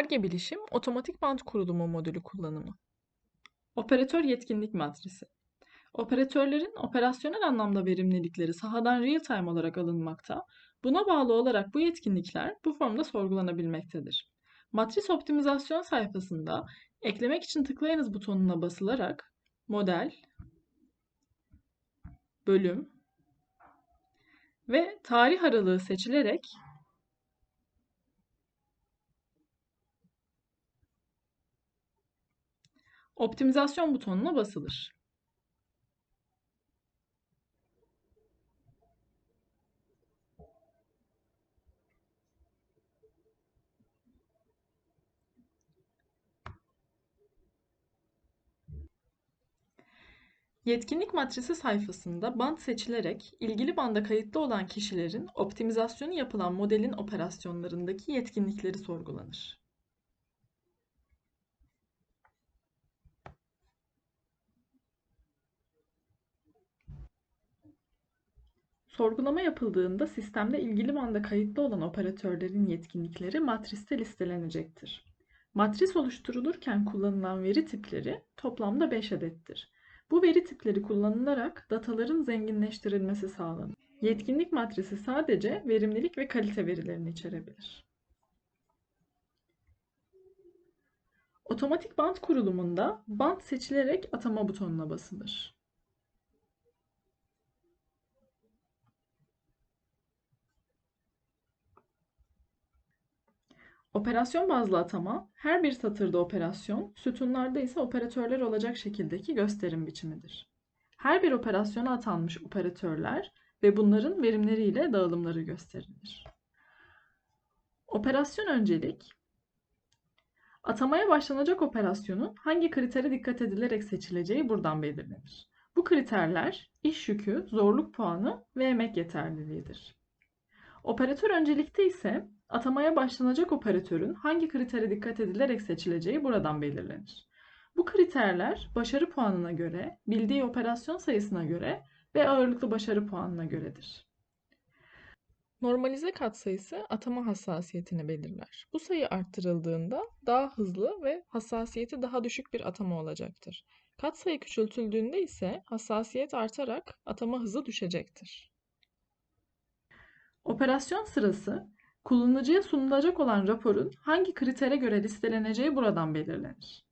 Ar-Ge Bilişim Otomatik Bant Kurulumu modülü kullanımı. Operatör yetkinlik matrisi. Operatörlerin operasyonel anlamda verimlilikleri sahadan real-time olarak alınmakta. Buna bağlı olarak bu yetkinlikler bu formda sorgulanabilmektedir. Matris optimizasyon sayfasında eklemek için tıklayınız butonuna basılarak model, bölüm ve tarih aralığı seçilerek optimizasyon butonuna basılır. Yetkinlik matrisi sayfasında band seçilerek ilgili banda kayıtlı olan kişilerin optimizasyonu yapılan modelin operasyonlarındaki yetkinlikleri sorgulanır. Sorgulama yapıldığında sistemde ilgili banda kayıtlı olan operatörlerin yetkinlikleri matriste listelenecektir. Matris oluşturulurken kullanılan veri tipleri toplamda 5 adettir. Bu veri tipleri kullanılarak dataların zenginleştirilmesi sağlanır. Yetkinlik matrisi sadece verimlilik ve kalite verilerini içerebilir. Otomatik bant kurulumunda bant seçilerek atama butonuna basılır. Operasyon bazlı atama, her bir satırda operasyon, sütunlarda ise operatörler olacak şekildeki gösterim biçimidir. Her bir operasyona atanmış operatörler ve bunların verimleriyle dağılımları gösterilir. Operasyon öncelik, atamaya başlanacak operasyonun hangi kritere dikkat edilerek seçileceği buradan belirlenir. Bu kriterler iş yükü, zorluk puanı ve emek yeterliliğidir. Operatör öncelikte ise atamaya başlanacak operatörün hangi kritere dikkat edilerek seçileceği buradan belirlenir. Bu kriterler başarı puanına göre, bildiği operasyon sayısına göre ve ağırlıklı başarı puanına göredir. Normalize katsayısı atama hassasiyetini belirler. Bu sayı arttırıldığında daha hızlı ve hassasiyeti daha düşük bir atama olacaktır. Katsayı küçültüldüğünde ise hassasiyet artarak atama hızı düşecektir. Operasyon sırası kullanıcıya sunulacak olan raporun hangi kritere göre listeleneceği buradan belirlenir.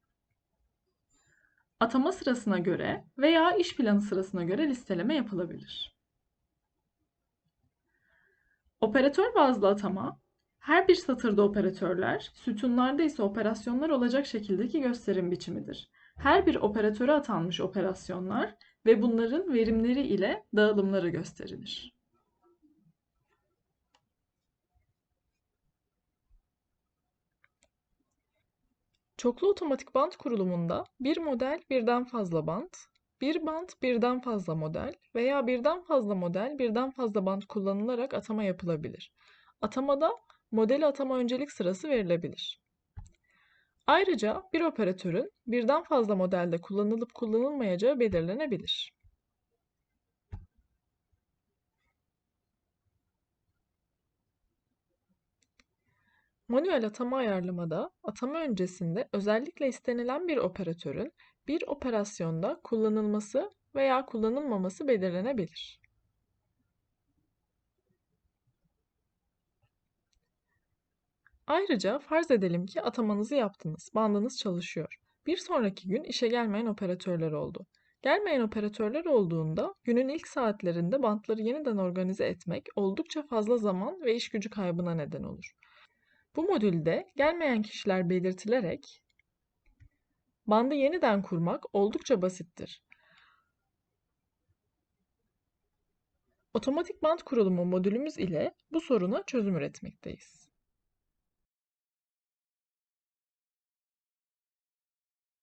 Atama sırasına göre veya iş planı sırasına göre listeleme yapılabilir. Operatör bazlı atama, her bir satırda operatörler, sütunlarda ise operasyonlar olacak şekildeki gösterim biçimidir. Her bir operatöre atanmış operasyonlar ve bunların verimleri ile dağılımları gösterilir. Çoklu otomatik bant kurulumunda bir model birden fazla bant, bir bant birden fazla model veya birden fazla model birden fazla bant kullanılarak atama yapılabilir. Atamada modeli atama öncelik sırası verilebilir. Ayrıca bir operatörün birden fazla modelde kullanılıp kullanılmayacağı belirlenebilir. Manuel atama ayarlamada atama öncesinde özellikle istenilen bir operatörün bir operasyonda kullanılması veya kullanılmaması belirlenebilir. Ayrıca farz edelim ki atamanızı yaptınız, bandınız çalışıyor. Bir sonraki gün işe gelmeyen operatörler oldu. Gelmeyen operatörler olduğunda günün ilk saatlerinde bantları yeniden organize etmek oldukça fazla zaman ve iş gücü kaybına neden olur. Bu modülde gelmeyen kişiler belirtilerek bandı yeniden kurmak oldukça basittir. Otomatik band kurulumu modülümüz ile bu soruna çözüm üretmekteyiz.